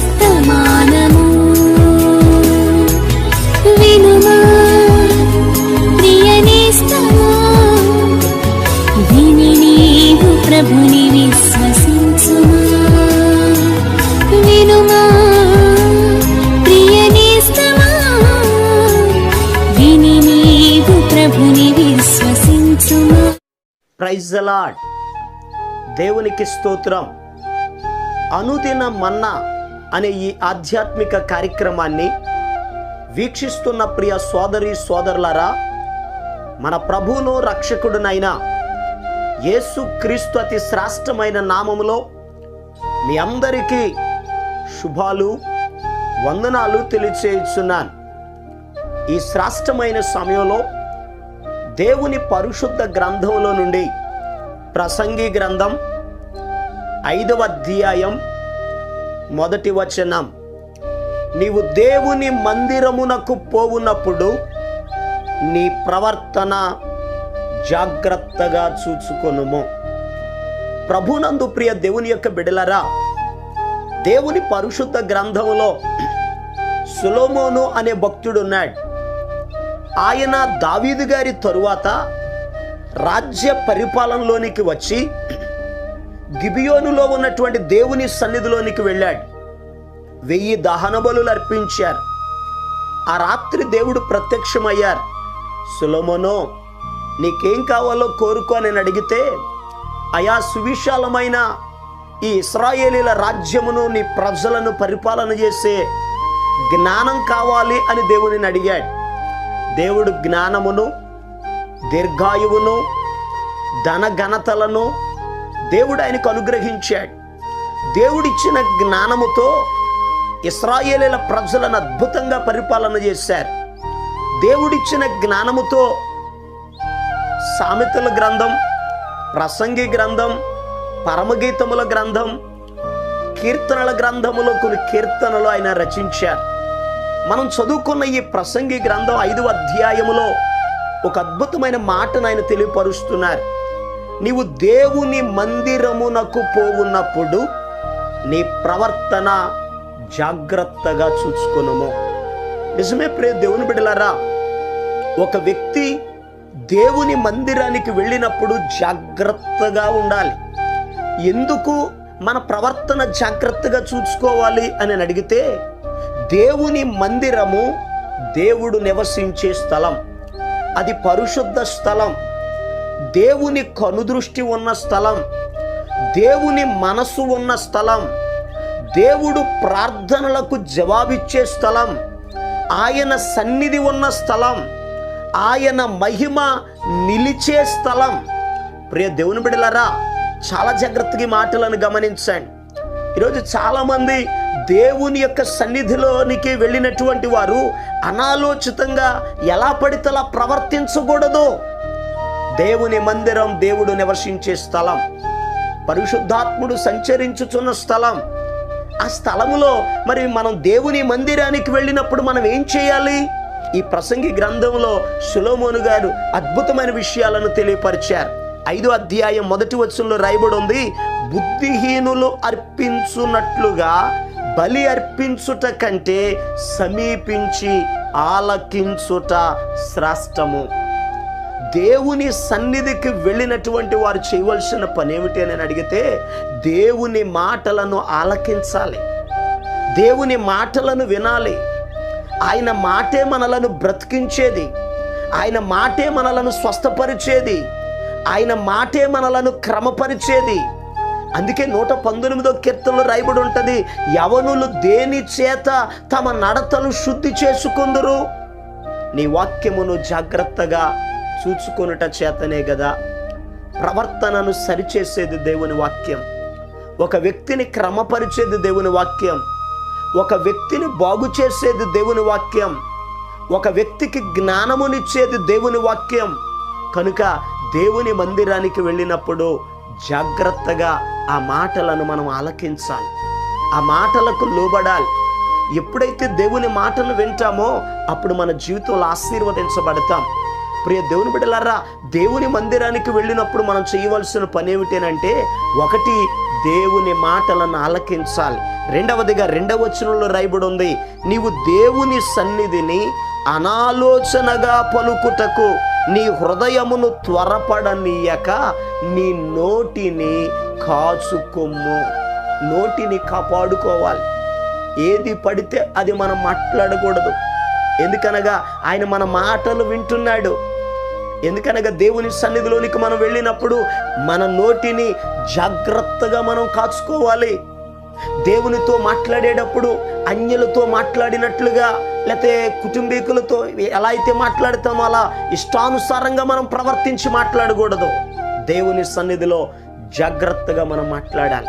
వర్తమానము. వినుమా ప్రియనేస్తమా. విని నీవు ప్రభుని విశ్వసించుమా. వినుమా ప్రియనేస్తమా. విని నీవు ప్రభుని విశ్వసించుమా. ప్రైజ్ దేవునికి స్తోత్రం. అనుదిన మన్నా అనే ఈ ఆధ్యాత్మిక కార్యక్రమాన్ని వీక్షిస్తున్న ప్రియ సోదరి సోదరులరా మన ప్రభువును రక్షకుడునైన యేసు క్రీస్తు అతి శ్రేష్టమైన నామములో మీ అందరికీ శుభాలు వందనాలు తెలియచేయుచున్నాను. ఈ శ్రేష్టమైన సమయంలో దేవుని పరిశుద్ధ గ్రంథంలో నుండి ప్రసంగి గ్రంథం ఐదవ అధ్యాయం మొదటి వచనం. నీవు దేవుని మందిరమునకు పోవునప్పుడు నీ ప్రవర్తన జాగ్రత్తగా చూచుకొనుము. ప్రభునందు ప్రియ దేవుని యొక్క బిడలరా దేవుని పరిశుద్ధ గ్రంథములో సులోమోను అనే భక్తుడు ఉన్నాడు. ఆయన దావీదు గారి తరువాత రాజ్య పరిపాలనలోనికి వచ్చి గిబియోనులో ఉన్నటువంటి దేవుని సన్నిధిలోనికి వెళ్ళాడు. వెయ్యి దహన బలులు అర్పించారు. ఆ రాత్రి దేవుడు ప్రత్యక్షమయ్యారు. సులమనో నీకేం కావాలో కోరుకో అని నేను అడిగితే అయా సువిశాలమైన ఈ ఇస్రాయేలీల రాజ్యమును నీ ప్రజలను పరిపాలన చేసే జ్ఞానం కావాలి అని దేవుడిని అడిగాడు. దేవుడు జ్ఞానమును దీర్ఘాయువును ధన ఘనతలను దేవుడు ఆయనకు అనుగ్రహించాడు. దేవుడిచ్చిన జ్ఞానముతో ఇస్రాయేలీల ప్రజలను అద్భుతంగా పరిపాలన చేశారు. దేవుడిచ్చిన జ్ఞానముతో సామెతల గ్రంథం ప్రసంగి గ్రంథం పరమగీతముల గ్రంథం కీర్తనల గ్రంథములో కొన్ని కీర్తనలు ఆయన రచించారు. మనం చదువుకున్న ఈ ప్రసంగి గ్రంథం ఐదవ అధ్యాయములో ఒక అద్భుతమైన మాటను ఆయన తెలియపరుస్తున్నారు. నీవు దేవుని మందిరమునకు పోవున్నప్పుడు నీ ప్రవర్తన జాగ్రత్తగా చూసుకునము నిజమే ప్రే దేవుని బిడ్డలారా ఒక వ్యక్తి దేవుని మందిరానికి వెళ్ళినప్పుడు జాగ్రత్తగా ఉండాలి. ఎందుకు మన ప్రవర్తన జాగ్రత్తగా చూసుకోవాలి అని అడిగితే దేవుని మందిరము దేవుడు నివసించే స్థలం. అది పరిశుద్ధ స్థలం. దేవుని కనుదృష్టి ఉన్న స్థలం దేవుని మనసు ఉన్న స్థలం దేవుడు ప్రార్థనలకు జవాబిచ్చే స్థలం ఆయన సన్నిధి ఉన్న స్థలం ఆయన మహిమ నిలిచే స్థలం. ప్రియ దేవుని బిడలారా చాలా జాగ్రత్తగా మాటలను గమనించండి. ఈరోజు చాలామంది దేవుని యొక్క సన్నిధిలోనికి వెళ్ళినటువంటి వారు అనాలోచితంగా ఎలా పడితే అలా ప్రవర్తించకూడదు. దేవుని మందిరం దేవుడు నివసించే స్థలం. పరిశుద్ధాత్ముడు సంచరించుచున్న స్థలం. ఆ స్థలములో మరి మనం దేవుని మందిరానికి వెళ్ళినప్పుడు మనం ఏం చేయాలి? ఈ ప్రసంగి గ్రంథంలో సులోమోను గారు అద్భుతమైన విషయాలను తెలియపరిచారు. ఐదో అధ్యాయం మొదటి వచనంలో రాయబడి ఉంది బుద్ధిహీనులు అర్పించున్నట్లుగా బలి అర్పించుట కంటే సమీపించి ఆలకించుట శ్రేష్టము. దేవుని సన్నిధికి వెళ్ళినటువంటి వారు చేయవలసిన పని ఏమిటి అని అడిగితే దేవుని మాటలను ఆలకించాలి. దేవుని మాటలను వినాలి. ఆయన మాటే మనలను బ్రతికించేది. ఆయన మాటే మనలను స్వస్థపరిచేది. ఆయన మాటే మనలను క్రమపరిచేది. అందుకే నూట పంతొమ్మిదో కీర్తనలో రాయబడి ఉంటుంది యవనులు దేని చేత తమ నడతలు శుద్ధి చేసుకుందరు? నీ వాక్యమును జాగ్రత్తగా చూచుకొనుట చేతనే కదా ప్రవర్తనను సరిచేసేది దేవుని వాక్యం. ఒక వ్యక్తిని క్రమపరిచేది దేవుని వాక్యం. ఒక వ్యక్తిని బాగు చేసేది దేవుని వాక్యం. ఒక వ్యక్తికి జ్ఞానమునిచ్చేది దేవుని వాక్యం. కనుక దేవుని మందిరానికి వెళ్ళినప్పుడు జాగ్రత్తగా ఆ మాటలను మనం ఆలకించాలి. ఆ మాటలకు లోబడాలి. ఎప్పుడైతే దేవుని మాటలు వింటామో అప్పుడు మన జీవితంలో ఆశీర్వదించబడతాం. ప్రియ దేవుని బిడ్డలారా దేవుని మందిరానికి వెళ్ళినప్పుడు మనం చేయవలసిన పని ఏమిటేనంటే ఒకటి దేవుని మాటలను ఆలకించాలి. రెండవదిగా రెండవ వచనంలో రాయబడి ఉంది నీవు దేవుని సన్నిధిని అనాలోచనగా పలుకుటకు నీ హృదయమును త్వరపడనీయక నీ నోటిని కాచుకొమ్ము. నోటిని కాపాడుకోవాలి. ఏది పడితే అది మనం మాట్లాడకూడదు. ఎందుకనగా ఆయన మన మాటలు వింటున్నాడు. ఎందుకనగా దేవుని సన్నిధిలోనికి మనం వెళ్ళినప్పుడు మన నోటిని జాగ్రత్తగా మనం కాచుకోవాలి. దేవునితో మాట్లాడేటప్పుడు అన్యులతో మాట్లాడినట్లుగా లేకపోతే కుటుంబీకులతో ఎలా అయితే మాట్లాడతామో అలా ఇష్టానుసారంగా మనం ప్రవర్తించి మాట్లాడకూడదు. దేవుని సన్నిధిలో జాగ్రత్తగా మనం మాట్లాడాలి.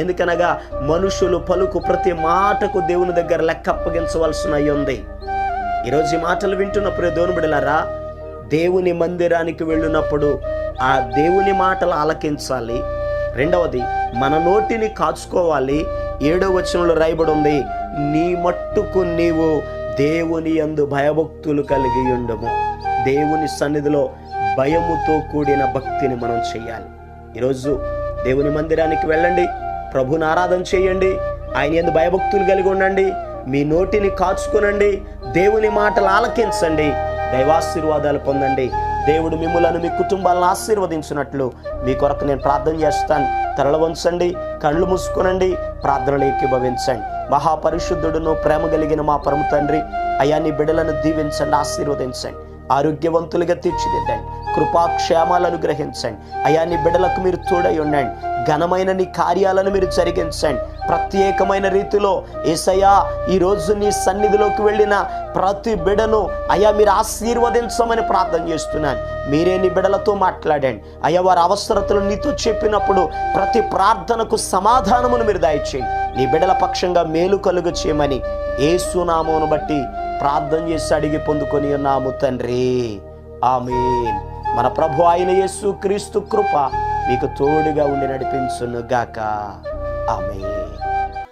ఎందుకనగా మనుషులు పలుకు ప్రతి మాటకు దేవుని దగ్గర లెక్క అప్పగించవలసిన అయి ఉంది. ఈరోజు ఈ మాటలు వింటున్నప్పుడు దేవుని బిడలారా దేవుని మందిరానికి వెళ్ళినప్పుడు ఆ దేవుని మాటలు ఆలకించాలి. రెండవది మన నోటిని కాచుకోవాలి. ఏడవ వచనంలో రాయబడి ఉంది నీ మట్టుకు నీవు దేవుని యందు భయభక్తులు కలిగి ఉండము. దేవుని సన్నిధిలో భయముతో కూడిన భక్తిని మనం చేయాలి. ఈరోజు దేవుని మందిరానికి వెళ్ళండి ప్రభుని ఆరాధన చేయండి ఆయన ఎందు భయభక్తులు కలిగి ఉండండి మీ నోటిని కాచుకునండి దేవుని మాటలు ఆలకించండి. దైవాశీర్వాదాలు పొందండి. దేవుడు మిమ్ములను మీ కుటుంబాలను ఆశీర్వదించినట్లు. మీ కొరకు నేను ప్రార్థన చేస్తాను. తరల వంచండి కళ్ళు మూసుకునండి ప్రార్థనలు ఏకీభవించండి. మహాపరిశుద్ధుడును ప్రేమ కలిగిన మా పరమ తండ్రి అయా నీ దీవించండి ఆశీర్వదించండి. ఆరోగ్యవంతులుగా తీర్చిదిద్దండి. కృపాక్షేమాలను అనుగ్రహించండి. అయా నీ బిడలకు మీరు తోడై ఉండండి. ఘనమైన నీ కార్యాలను మీరు జరిగించండి. ప్రత్యేకమైన రీతిలో ఏసయ్యా ఈరోజు నీ సన్నిధిలోకి వెళ్ళిన ప్రతి బిడను అయ్యా మీరు ఆశీర్వదించమని ప్రార్థన చేస్తున్నాను. మీరే నీ బిడలతో మాట్లాడండి. అయ్యా వారి అవసరతలు నీతో చెప్పినప్పుడు ప్రతి ప్రార్థనకు సమాధానమును మీరు దయచేయండి. నీ బిడల పక్షంగా మేలు కలుగు చేయమని ఏసునామమును బట్టి ప్రార్థన చేసి అడిగి పొందుకొని ఉన్నాము తండ్రి. ఆమె మన ప్రభు అయిన యేసు క్రీస్తు కృప మీకు తోడుగా ఉండి నడిపించును గాక ఆమె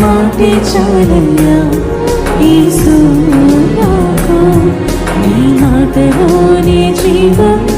మాటే చాలయ్యా యేసు నాకు ఈ మాటలోనే జీవం ఉన్నది పాట